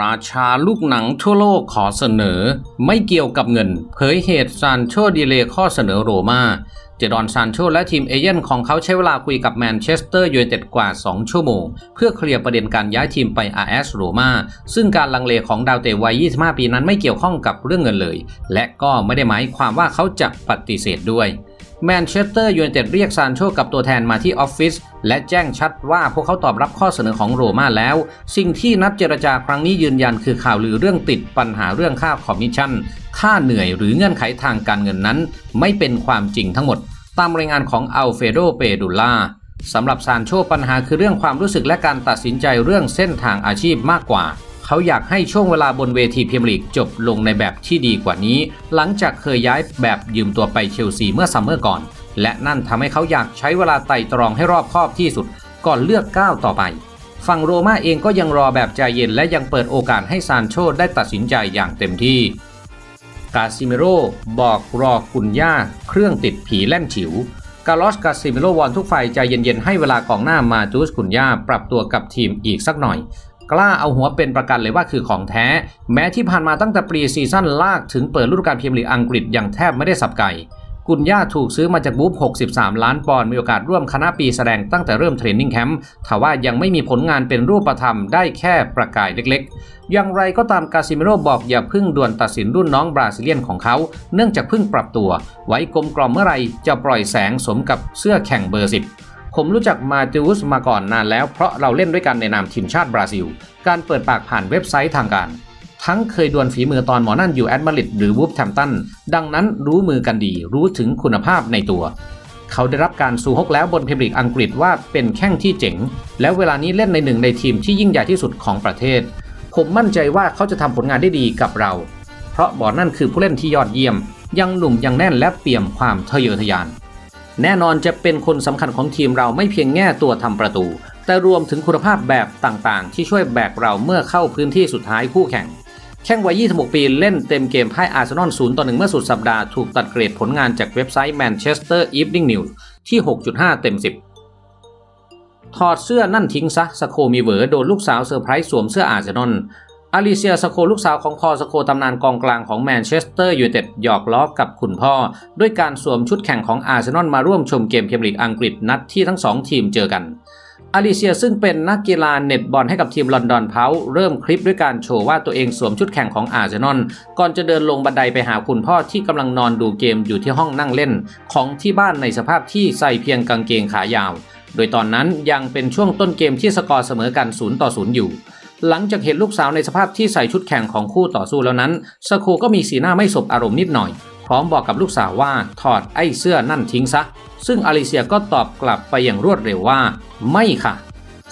ราชาลูกหนังทั่วโลกขอเสนอ ไม่เกี่ยวกับเงิน เผยเหตุซานโชดีเลย์ข้อเสนอโรมาเจดอนซานโชและทีมเอเย่นของเขาใช้เวลาคุยกับแมนเชสเตอร์ยูไนเต็ดกว่า 2 ชั่วโมง เพื่อเคลียร์ประเด็นการย้ายทีมไป RS โรมาซึ่งการลังเลของดาวเตะวัย 25 ปีนั้นไม่เกี่ยวข้องกับเรื่องเงินเลย และก็ไม่ได้หมายความว่าเขาจะปฏิเสธด้วย แมนเชสเตอร์ยูไนเต็ดเรียกซานโชกับตัวแทนมาที่ออฟฟิศและแจ้งชัดว่าพวกเขาตอบรับข้อเสนอของโรม่าแล้ว สิ่งที่นัดเจรจาครั้งนี้ยืนยันคือข่าวลือเรื่องติดปัญหาเรื่องค่าคอมมิชชั่น ค่าเหนื่อยหรือเงื่อนไขทางการเงินนั้น ไม่เป็นความจริงทั้งหมด ตามรายงานของอัลเฟโดเปดูล่าสำหรับซานโชปัญหาคือเรื่องความรู้สึกและการตัดสินใจเรื่องเส้นทางอาชีพมากกว่า เขาอยากให้ช่วงเวลาบนเวทีพรีเมียร์ลีกจบลงในแบบที่ดีกว่านี้ หลังจากเคยย้ายแบบยืมตัวไปเชลซีเมื่อซัมเมอร์ก่อน และนั่นทำให้เขาอยากใช้เวลาไต่ตรองให้รอบคอบที่สุด ก่อนเลือกก้าวต่อไป ฝั่งโรม่าเองก็ยังรอแบบใจเย็นและยังเปิดโอกาสให้ซานโชได้ตัดสินใจอย่างเต็มที่กาซิเมโรบอกรอกุนย่าเครื่องติดผีแล่นฉิวกาลอสกาซิเมโรวอนทุกฝ่ายใจเย็นๆ ให้เวลากองหน้ามาจูสกุนย่าปรับตัวกับทีมอีกสักหน่อย กล้าเอาหัวเป็นประกันเลยว่าคือของแท้ แม้ที่ผ่านมาตั้งแต่ปรีซีซั่นลากถึงเปิดฤดูกาลพรีเมียร์ลีกอังกฤษอย่างแทบไม่ได้สับไก่ กุนย่าถูกซื้อมาจากบูฟ63 ล้านปอนด์มีโอกาสร่วมคณะปีแสดงตั้งแต่เริ่มเทรนนิ่งแคมป์ทว่ายังไม่มีผลงานเป็นรูปธรรมได้แค่ประกายเล็กๆ อย่างไรก็ตามกาซิเมโรบอกอย่าพิ่งด่วนตัดสินรุ่นน้องบราซิเลียนของเขา เนื่องจากพิ่งปรับตัว ไว้กลมกล่อมเมื่อไรจะปล่อยแสงสมกับเสื้อแข่งเบอร์10 ผมรู้จักมาติอุสมาก่อนนานแล้วเพราะเราเล่นด้วยกันในนามทีมชาติบราซิล การเปิดปากผ่านเว็บไซต์ทางการ ทั้งเคยดวลฝีมือตอนหมอนั่นอยู่แอดมาริดหรือวูฟแทมตัน ดังนั้นรู้มือกันดี รู้ถึงคุณภาพในตัว เขาได้รับการสูฮกแล้วบนพรีเมียร์ลีกอังกฤษว่าเป็นแข้งที่เจ๋ง แล้วเวลานี้เล่นในหนึ่งในทีมที่ยิ่งใหญ่ที่สุดของประเทศ ผมมั่นใจว่าเขาจะทำผลงานได้ดีกับเรา เพราะบอนั่นคือผู้เล่นที่ยอดเยี่ยม ยังหนุ่มยังแน่นและเปี่ยมความทะเยอทะยาน แน่นอนจะเป็นคนสำคัญของทีมเราไม่เพียงแง่ตัวทำประตู แต่รวมถึงคุณภาพแบบต่างๆ ที่ช่วยแบกเราเมื่อเข้าพื้นที่สุดท้ายคู่แข่ง แข้งวัย 26 ปีเล่นเต็มเกมพ่ายอาร์เซนอล 0 ต่อ 1 เมื่อสุดสัปดาห์ถูกตัดเกรดผลงานจากเว็บไซต์ Manchester Evening News ที่ 6.5 เต็ม 10 ถอดเสื้อนั่นทิ้งซะสโคมีเวอร์โดนลูกสาวเซอร์ไพรส์สวมเสื้ออาร์เซนอล อลิเซียสโคลูกสาวของพอสโคตำนานกองกลางของแมนเชสเตอร์ยูไนเต็ดหยอกล้อกับคุณพ่อ ด้วยการสวมชุดแข่งของอาร์เซนอลมาร่วมชมเกมพรีเมียร์ลีกอังกฤษนัดที่ทั้งสองทีมเจอกันอลิเซียซึ่งเป็นนักกีฬาเน็ตบอลให้กับทีมลอนดอนเพาเริ่มคลิปด้วยการโชว์ว่าตัวเองสวมชุดแข่งของอาร์เซนอลก่อนจะเดินลงบันไดไปหาคุณพ่อที่กำลังนอนดูเกมอยู่ที่ห้องนั่งเล่น ของที่บ้านในสภาพที่ใส่เพียงกางเกงขายาว โดยตอนนั้นยังเป็นช่วงต้นเกมที่สกอร์เสมอกัน0ต่อ0อยู่ หลังจากเห็นลูกสาวในสภาพที่ใส่ชุดแข่งของคู่ต่อสู้แล้วนั้นสโคก็มีสีหน้าไม่สบอารมณ์นิดหน่อย พร้อมบอกกับลูกสาวว่าถอดไอ้เสื้อนั่นทิ้งซะ ซึ่งอลิเซียก็ตอบกลับไปอย่างรวดเร็วว่า ไม่ค่ะ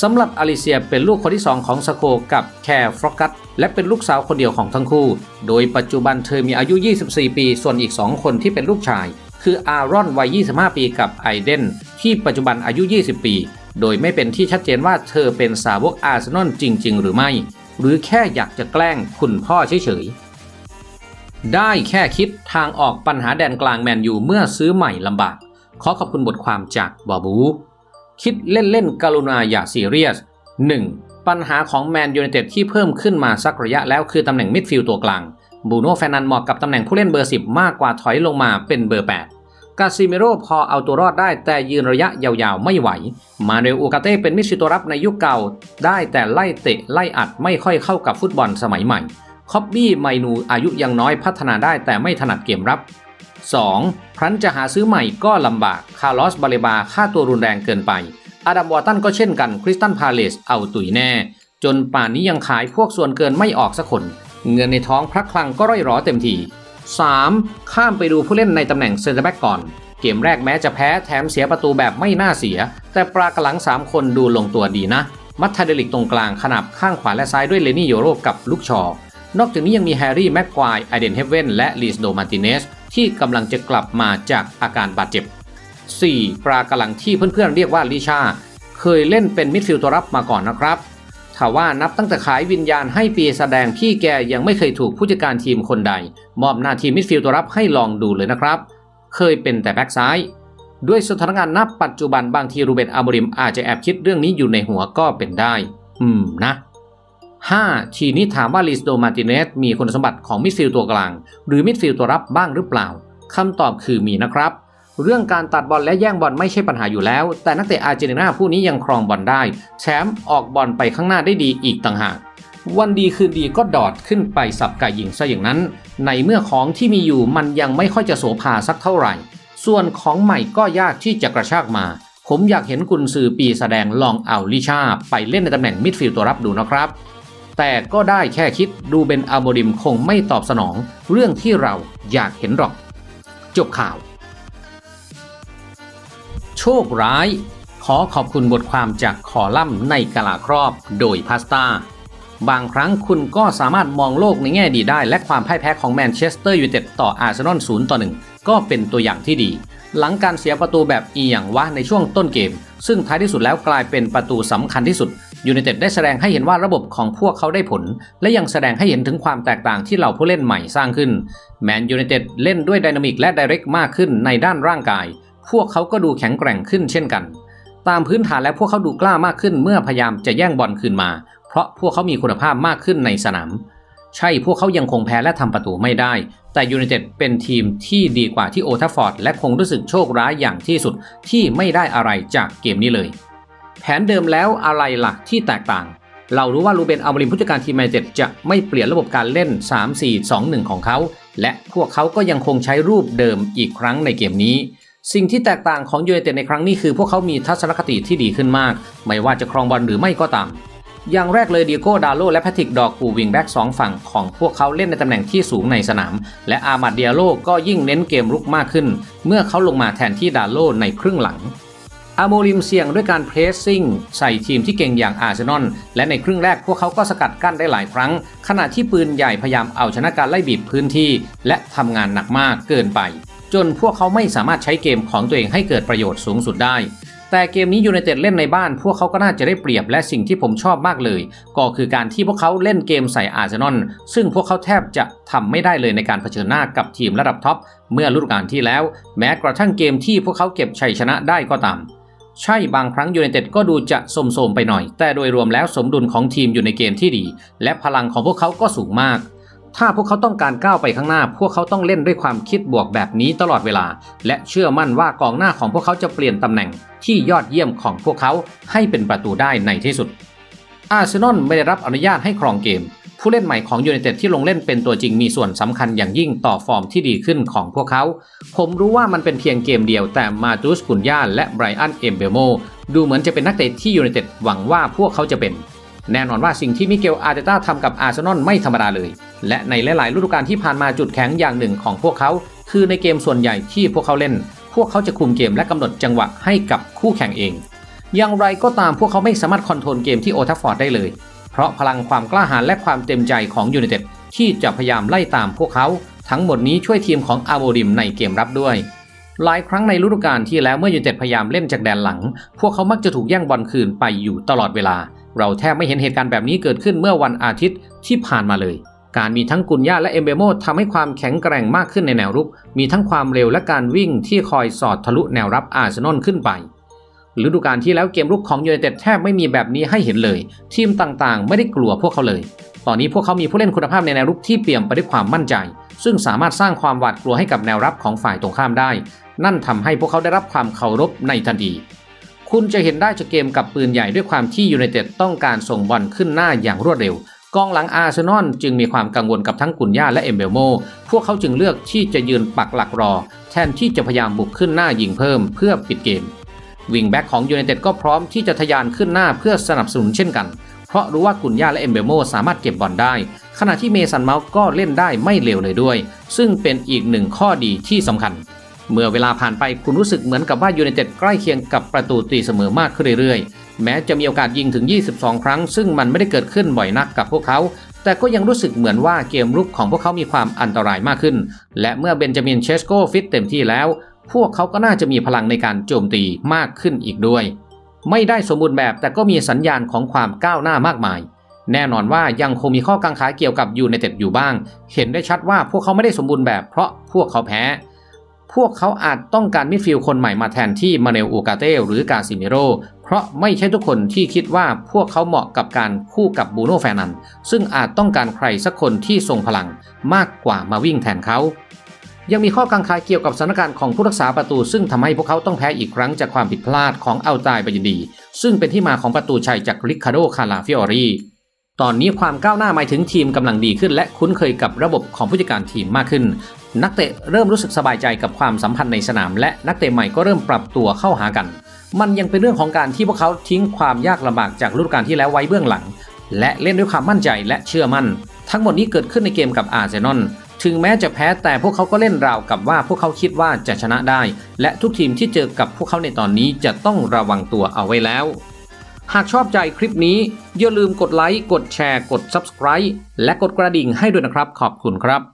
สำหรับอลิเซียเป็นลูกคนที่2ของสโคกับแคร์ฟรอกัตและเป็นลูกสาวคนเดียวของทั้งคู่ โดยปัจจุบันเธอมีอายุ 24 ปี ส่วนอีก 2 คนที่เป็นลูกชาย คืออารอนวัย 25 ปีกับไอเดนที่ปัจจุบันอายุ 20 ปี โดยไม่เป็นที่ชัดเจนว่าเธอเป็นสาวกอาร์เซนอลจริง ๆ หรือไม่ หรือแค่อยากจะแกล้งคุณพ่อเฉยๆ ได้แค่คิดทางออกปัญหาแดนกลางแมนยูเมื่อซื้อใหม่ลำบาก ขอขอบคุณบทความจากบอบู คิดเล่นๆกรุณาอย่าซีเรียส 1. ปัญหาของแมนยูไนเต็ดที่เพิ่มขึ้นมาสักระยะแล้วคือตำแหน่งมิดฟิลด์ตัวกลาง บูโน่แฟนันเหมาะกับตำแหน่งผู้เล่นเบอร์ 10 มากกว่าถอยลงมาเป็นเบอร์ 8 กาซิเมโรพอเอาตัวรอดได้แต่ยืนระยะยาวๆไม่ไหว มาเรลอูกาเต้เป็นมิดฟิลด์ตัวรับในยุคเก่า ได้แต่ไล่เตะไล่อัดไม่ค่อยเข้ากับฟุตบอลสมัยใหม่ คอบบี้ไมนูอายุยังน้อยพัฒนาได้แต่ไม่ถนัดเกมรับ 2. ครั้นจะหาซื้อใหม่ก็ลำบาก คาร์ลอสบาเลบาค่าตัวรุนแรงเกินไป อาดัมวอตันก็เช่นกัน คริสตันพาเลสเอาตุยแน่ จนป่านนี้ยังขายพวกส่วนเกินไม่ออกสักคน เงินในท้องพระคลังก็ร่อยหรอเต็มที 3. ข้ามไปดูผู้เล่นในตำแหน่งเซนเตอร์แบ็กก่อน เกมแรกแม้จะแพ้แถมเสียประตูแบบไม่น่าเสีย แต่ปลากระหลัง 3 คนดูลงตัวดีนะ มัทธาเดลิกตรงกลางขนาบข้างขวาและซ้ายด้วยเลนี่โยโรกับลูกชอ นอกจากนี้ยังมีแฮร์รี่แม็กควายไอเดนเฮเวนและลีสโดมาร์ติเนสที่กำลังจะกลับมาจากอาการบาดเจ็บ 4. ปลากระหลังที่เพื่อนๆเรียกว่าลิชา เคยเล่นเป็นมิดฟิลด์ตัวรับมาก่อนนะครับ ถ้าว่านับตั้งแต่ขายวิญญาณให้ปีแสดงพี่แกยังไม่เคยถูกผู้จัดการทีมคนใด มอบหน้าที่มิดฟิลด์ตัวรับให้ลองดูเลยนะครับ เคยเป็นแต่แบ็กซ้าย ด้วยสถานการณ์นับปัจจุบันบางทีรูเบนอาโมริมอาจจะแอบคิดเรื่องนี้อยู่ในหัวก็เป็นได้ อืมนะ 5. ทีนี้ถามว่าลิสโดมาติเนสมีคุณสมบัติของมิดฟิลด์ตัวกลาง หรือมิดฟิลด์ตัวรับบ้างหรือเปล่าคำตอบคือมีนะครับ เรื่องการตัดบอลและแย่งบอลไม่ใช่ปัญหาอยู่แล้ว แต่นักเตะอาร์เจนตินาผู้นี้ยังครองบอลได้ แชมป์ออกบอลไปข้างหน้าได้ดีอีกต่างหาก วันดีคืนดีก็ดอดขึ้นไปสับไก่ยิงซะอย่างนั้น ในเมื่อของที่มีอยู่มันยังไม่ค่อยจะโสภาสักเท่าไหร่ ส่วนของใหม่ก็ยากที่จะกระชากมา ผมอยากเห็นกุนซือปีแสดงลองเอาลิชาไปเล่นในตำแหน่งมิดฟิลด์ตัวรับดูนะครับ แต่ก็ได้แค่คิดดูเบนอัลโมดิมคงไม่ตอบสนอง เรื่องที่เราอยากเห็นหรอก จบข่าว ชคร้าย ขอขอบคุณบทความจากคอลัมน์ในกะลาครอบโดยพาสตาบางครั้งคุณก็สามารถมองโลกในแง่ดีได้ และความพ่ายแพ้ของแมนเชสเตอร์ยูไนเต็ดต่ออาร์เซนอล0ต่อ1ก็เป็นตัวอย่างที่ดี หลังการเสียประตูแบบอีหยังวะในช่วงต้นเกม ซึ่งท้ายที่สุดแล้วกลายเป็นประตูสำคัญที่สุดยูไนเต็ดได้แสดงให้เห็นว่าระบบของพวกเขาได้ผล และยังแสดงให้เห็นถึงความแตกต่างที่เหล่าผู้เล่นใหม่สร้างขึ้น แมนยูไนเต็ดเล่นด้วยไดนามิกและไดเรกมากขึ้นในด้านร่างกาย พวกเขาก็ดูแข็งแกร่งขึ้นเช่นกัน ตามพื้นฐานและพวกเขาดูกล้ามากขึ้นเมื่อพยายามจะแย่งบอลคืนมา เพราะพวกเขามีคุณภาพมากขึ้นในสนาม ใช่พวกเขายังคงแพ้และทำประตูไม่ได้ แต่ยูไนเต็ดเป็นทีมที่ดีกว่าที่โอทัฟฟอร์ดและคงรู้สึกโชคร้ายอย่างที่สุดที่ไม่ได้อะไรจากเกมนี้เลย แผนเดิมแล้วอะไรล่ะที่แตกต่าง เรารู้ว่าลูเบนอัลบริมผู้จัดการทีมแมนเต็ดจะไม่เปลี่ยนระบบการเล่น 3-4-2-1 ของเขา และพวกเขาก็ยังคงใช้รูปเดิมอีกครั้งในเกมนี้ สิ่งที่แตกต่างของยูไนเต็ดในครั้งนี้คือพวกเขามีทัศนคติที่ดีขึ้นมาก ไม่ว่าจะครองบอลหรือไม่ก็ตาม อย่างแรกเลยเดิโก้ดาโลและแพทริกดอกกูวิงแบ็กสองฝั่งของพวกเขาเล่นในตำแหน่งที่สูงในสนาม และอามาดเดียโลก็ยิ่งเน้นเกมรุกมากขึ้น เมื่อเขาลงมาแทนที่ดาโลในครึ่งหลังอาโมริมเสี่ยงด้วยการเพรสซิ่งใส่ทีมที่เก่งอย่างอาร์เซนอลและในครึ่งแรกพวกเขาก็สกัดกั้นได้หลายครั้ง ขณะที่ปืนใหญ่พยายามเอาชนะการไล่บีบพื้นที่ และทำงานหนักมากเกินไป จนพวกเขาไม่สามารถใช้เกมของตัวเองให้เกิดประโยชน์สูงสุดได้ แต่เกมนี้ยูไนเต็ดเล่นในบ้าน พวกเขาก็น่าจะได้เปรียบและสิ่งที่ผมชอบมากเลย ก็คือการที่พวกเขาเล่นเกมใส่อาร์เซนอลซึ่งพวกเขาแทบจะทำไม่ได้เลยในการเผชิญหน้ากับทีมระดับท็อปเมื่อฤดูกาลที่แล้ว แม้กระทั่งเกมที่พวกเขาเก็บชัยชนะได้ก็ตามใช่บางครั้งยูไนเต็ดก็ดูจะสมโสมไปหน่อย แต่โดยรวมแล้วสมดุลของทีมอยู่ในเกณฑ์ที่ดี และพลังของพวกเขาก็สูงมาก ถ้าพวกเขาต้องการก้าวไปข้างหน้า พวกเขาต้องเล่นด้วยความคิดบวกแบบนี้ตลอดเวลา และเชื่อมั่นว่ากองหน้าของพวกเขาจะเปลี่ยนตำแหน่งที่ยอดเยี่ยมของพวกเขาให้เป็นประตูได้ในที่สุด อาร์เซนอลไม่ได้รับอนุญาตให้ครองเกม ผู้เล่นใหม่ของยูไนเต็ดที่ลงเล่นเป็นตัวจริงมีส่วนสำคัญอย่างยิ่งต่อฟอร์มที่ดีขึ้นของพวกเขา ผมรู้ว่ามันเป็นเพียงเกมเดียวแต่มาตูสกุนยาและไบรอันเอมเบโมดูเหมือนจะเป็นนักเตะที่ยูไนเต็ดหวังว่าพวกเขาจะเป็น แน่นอนว่าสิ่งที่มิเกลอาร์เตต้าทำกับอาร์เซนอลไม่ธรรมดาเลย และในหลาย ๆ ฤดูกาลที่ผ่านมาจุดแข็งอย่างหนึ่งของพวกเขา คือในเกมส่วนใหญ่ที่พวกเขาเล่น พวกเขาจะคุมเกมและกำหนดจังหวะให้กับคู่แข่งเอง อย่างไรก็ตามพวกเขาไม่สามารถคอนโทรลเกมที่โอทัฟฟอร์ดได้เลย เพราะพลังความกล้าหาญและความเต็มใจของยูไนเต็ดที่จะพยายามไล่ตามพวกเขา ทั้งหมดนี้ช่วยทีมของอาโบดิมในเกมรับด้วยหลายครั้งในฤดูกาลที่แล้วเมื่อยูไนเต็ดพยายามเล่นจากแดนหลัง พวกเขามักจะถูกแย่งบอลคืนไปอยู่ตลอดเวลา เราแทบไม่เห็นเหตุการณ์แบบนี้เกิดขึ้นเมื่อวันอาทิตย์ที่ผ่านมาเลย การมีทั้งกุนย่าและเอมเบโมทำให้ความแข็งแกร่งมากขึ้นในแนวรุก มีทั้งความเร็วและการวิ่งที่คอยสอดทะลุแนวรับอาร์เซนอลขึ้นไปฤดูกาลที่แล้วเกมรุกของยูไนเต็ดแทบไม่มีแบบนี้ให้เห็นเลย ทีมต่างๆ ไม่ได้กลัวพวกเขาเลย ตอนนี้พวกเขามีผู้เล่นคุณภาพในแนวรุกที่เปี่ยมไปด้วยความมั่นใจ ซึ่งสามารถสร้างความหวาดกลัวให้กับแนวรับของฝ่ายตรงข้ามได้ นั่นทำให้พวกเขาได้รับความเคารพในทันที คุณจะเห็นได้จากเกมกับปืนใหญ่ด้วยความที่ยูไนเต็ดต้องการส่งบอลขึ้นหน้าอย่างรวดเร็วกองหลังอาร์เซนอลจึงมีความกังวลกับทั้งกุนย่าและเอมเบลโม พวกเขาจึงเลือกที่จะยืนปักหลักรอ แทนที่จะพยายามบุกขึ้นหน้ายิงเพิ่มเพื่อปิดเกม วิงแบ็กของยูไนเต็ดก็พร้อมที่จะทะยานขึ้นหน้าเพื่อสนับสนุนเช่นกัน เพราะรู้ว่ากุนย่าและเอมเบลโมสามารถเก็บบอลได้ ขณะที่เมสันเมาส์ก็เล่นได้ไม่เลวเลยด้วย ซึ่งเป็นอีกหนึ่งข้อดีที่สำคัญ เมื่อเวลาผ่านไปคุณรู้สึกเหมือนกับว่ายูไนเต็ดใกล้เคียงกับประตูตีเสมอมากขึ้นเรื่อยๆ แม้จะมีโอกาสยิงถึง 22 ครั้ง ซึ่งมันไม่ได้เกิดขึ้นบ่อยนักกับพวกเขา แต่ก็ยังรู้สึกเหมือนว่าเกมรุกของพวกเขามีความอันตรายมากขึ้น และเมื่อเบนจามินเชสโกฟิตเต็มที่แล้ว พวกเขาก็น่าจะมีพลังในการโจมตีมากขึ้นอีกด้วย ไม่ได้สมบูรณ์แบบแต่ก็มีสัญญาณของความก้าวหน้ามากมายแน่นอนว่ายังคงมีข้อกังขาเกี่ยวกับยูไนเต็ดอยู่บ้าง เห็นได้ชัดว่าพวกเขาไม่ได้สมบูรณ์แบบเพราะพวกเขาแพ้ พวกเขาอาจต้องการมิดฟิลด์คนใหม่มาแทนที่มาเนลอูกาเต้หรือกาซิมิโรเพราะไม่ใช่ทุกคนที่คิดว่าพวกเขาเหมาะกับการคู่กับบูโน่แฟร์นัน ซึ่งอาจต้องการใครสักคนที่ทรงพลังมากกว่ามาวิ่งแทนเขา ยังมีข้อกังขาเกี่ยวกับสถานการณ์ของผู้รักษาประตู ซึ่งทำให้พวกเขาต้องแพ้อีกครั้งจากความผิดพลาดของเอัลตายบายินดี ซึ่งเป็นที่มาของประตูชัยจากริคาโดคาลาฟิออรีตอนนี้ความก้าวหน้าหมายถึงทีมกำลังดีขึ้น และคุ้นเคยกับระบบของผู้จัดการทีมมากขึ้น นักเตะเริ่มรู้สึกสบายใจกับความสัมพันธ์ในสนาม และนักเตะใหม่ก็เริ่มปรับตัวเข้าหากัน มันยังเป็นเรื่องของการที่พวกเขาทิ้งความยากลำบากจากฤดูกาลที่แล้วไว้เบื้องหลัง และเล่นด้วยความมั่นใจและเชื่อมั่น ทั้งหมดนี้เกิดขึ้นในเกมกับอาร์เซนอลถึงแม้จะแพ้แต่พวกเขาก็เล่นราวกับว่าพวกเขาคิดว่าจะชนะได้ และทุกทีมที่เจอกับพวกเขาในตอนนี้จะต้องระวังตัวเอาไว้แล้ว หากชอบใจคลิปนี้ อย่าลืมกดไลค์ กดแชร์ กด Subscribe และกดกระดิ่งให้ด้วยนะครับ ขอบคุณครับ